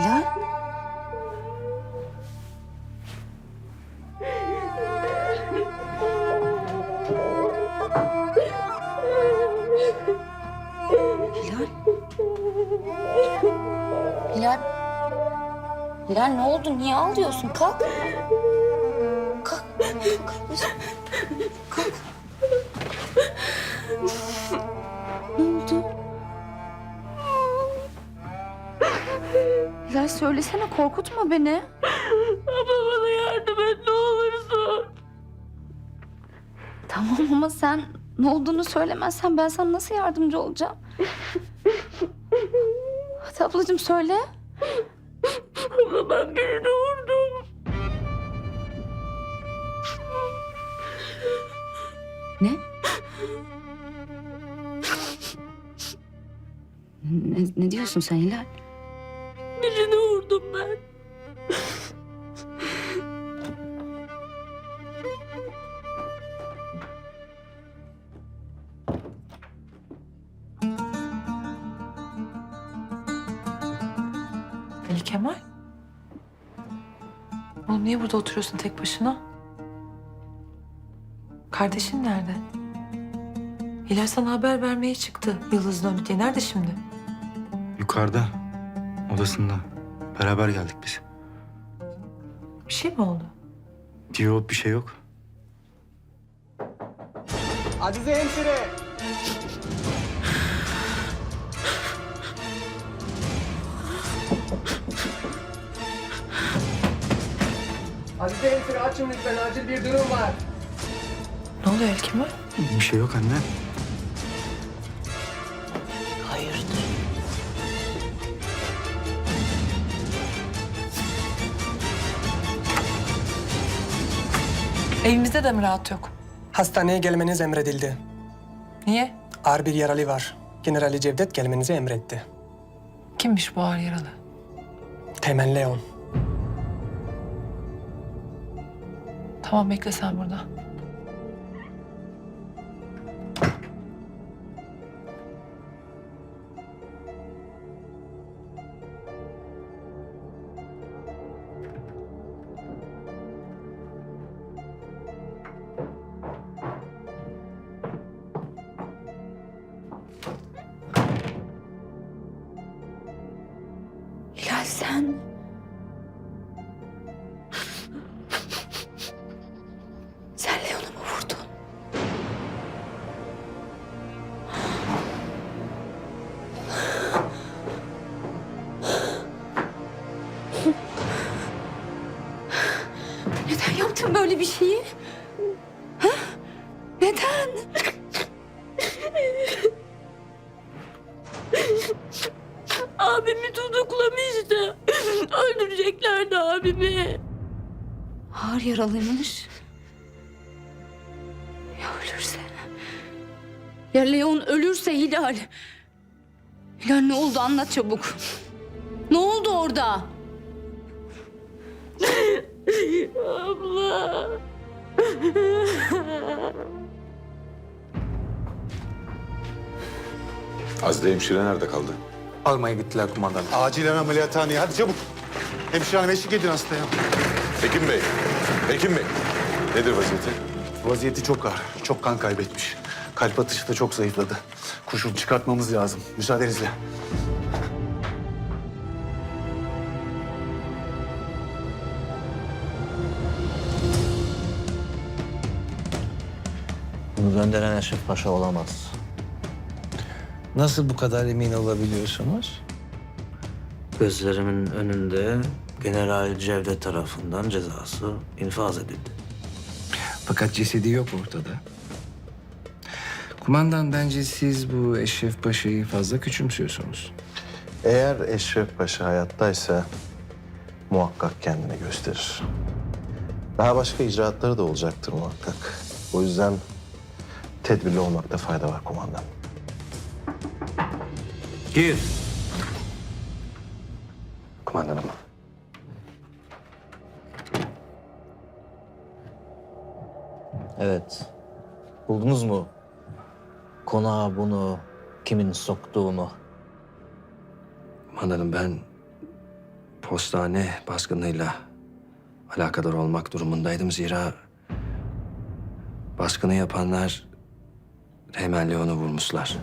Hilal. Hilal. Hilal. Hilal ne oldu? Niye ağlıyorsun? Kalk. Söylesene korkutma beni. Abla bana yardım et ne olursun. Tamam ama sen ne olduğunu söylemezsen ben sana nasıl yardımcı olacağım? Hadi ablacığım söyle. Abla ben birini vurdum. Ne? Ne, ne diyorsun sen Hilal? Ali Kemal? Oğlum niye burada oturuyorsun tek başına? Kardeşin nerede? Hilal sana haber vermeye çıktı Yıldız'ın diye. Nerede şimdi? Yukarıda. Odasında. Beraber geldik biz. Bir şey mi oldu? Diyor bir şey yok. Azize hemşire. Azize hemşire açın lütfen acil bir durum var. Ne oluyor Kemal? Bir şey yok anne. Hayırdır? Evimizde de mi rahat yok? Hastaneye gelmeniz emredildi. Niye? Ağır bir yaralı var. Generali Cevdet gelmenizi emretti. Kimmiş bu ağır yaralı? Temen Leon. Tamam bekle sen burada. Neden yaptın böyle bir şeyi? Ha? Neden? Abimi tutuklamıştı. Öldüreceklerdi abimi. Ağır yaralıymış. Ya ölürse? Ya Leon ölürse Hilal? Hilal ne oldu anlat çabuk. Ne oldu orada? Abla. Azide hemşire nerede kaldı? Almaya gittiler kumandan. Acilen ameliyathaneye. Hadi çabuk. Hemşire hanım eşlik edin hastaya. Hekim Bey, Hekim Bey. Nedir vaziyeti? Vaziyeti çok ağır. Çok kan kaybetmiş. Kalp atışı da çok zayıfladı. Kurşun çıkartmamız lazım. Müsaadenizle. Bunu gönderen Eşref Paşa olamaz. Nasıl bu kadar emin olabiliyorsunuz? Gözlerimin önünde General Cevdet tarafından cezası infaz edildi. Fakat cesedi yok ortada. Kumandan bence siz bu Eşref Paşa'yı fazla küçümsüyorsunuz. Eğer Eşref Paşa hayattaysa muhakkak kendini gösterir. Daha başka icraatları da olacaktır muhakkak. O yüzden tedbirli olmakta fayda var kumandan. Gir. Kumandanım. Evet. Buldunuz mu? Konağa bunu kimin soktuğunu? Kumandanım ben postane baskınıyla alakadar olmak durumundaydım. Zira baskını yapanlar Teğmen Leon'u vurmuşlar.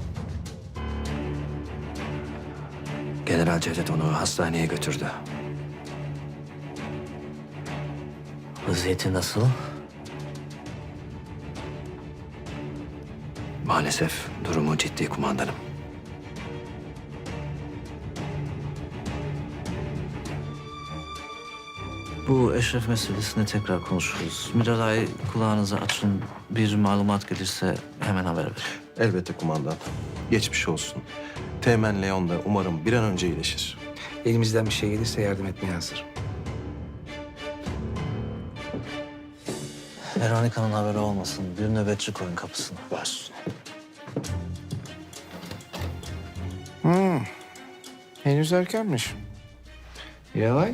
General Cevdet onu hastaneye götürdü. Vaziyeti nasıl? Maalesef durumu ciddi kumandanım. Bu Eşref meselesini tekrar konuşuruz. Miralay kulağınızı açın. Bir malumat gelirse hemen haber verin. Elbette kumandan. Geçmiş olsun. Teğmen Leon da umarım bir an önce iyileşir. Elimizden bir şey gelirse yardım etmeye hazırım. Veronika'nın haberi olmasın. Bir nöbetçi koyun kapısına. Baş. Henüz erkenmiş. Yalay.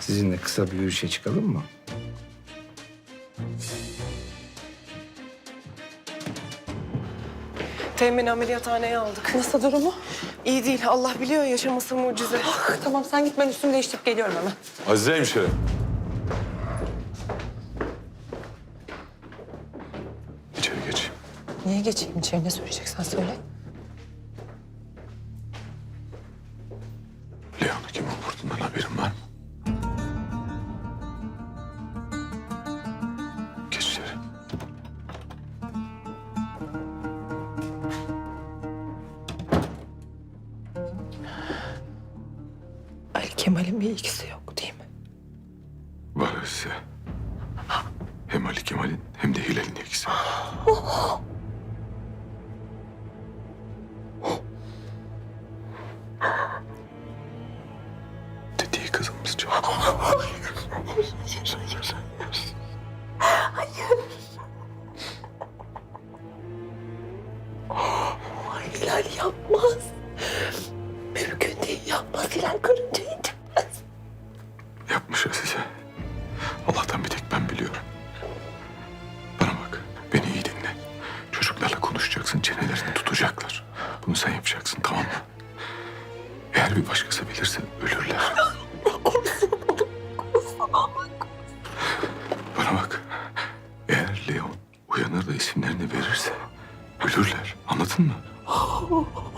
Sizinle kısa bir yürüyüşe çıkalım mı? Temin ameliyathaneye aldık. Nasıl durumu? İyi değil. Allah biliyor yaşaması mucize. tamam sen git ben üstümü değiştirip geliyorum hemen. Azize hemşire. İçeri geç. Niye geçeyim içeri ne söyleyeceksen söyle. Azize. Hem Ali Kemal'in hem de Hilal'in ilgisi var. Tutacaklar. Bunu sen yapacaksın, tamam mı? Eğer bir başkası bilirse ölürler. Bana bak, eğer Leon uyanır da isimlerini verirse ölürler. Anladın mı?